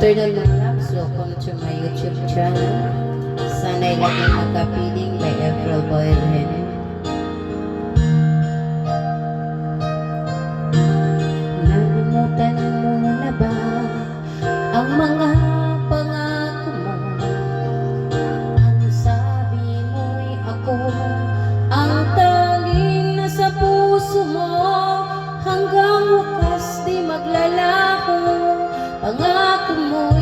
After ng vlog, so welcome to my YouTube channel. Sana'y laging magkapiling by April Boyle Henry. Nalimutan mo na ba ang mga pangako mo? Ang sabi mo'y ako ang tanging nasa puso mo hanggang wakas di maglalaho. Allah kamu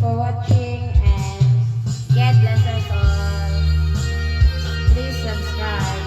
for watching and God bless us all. Please subscribe.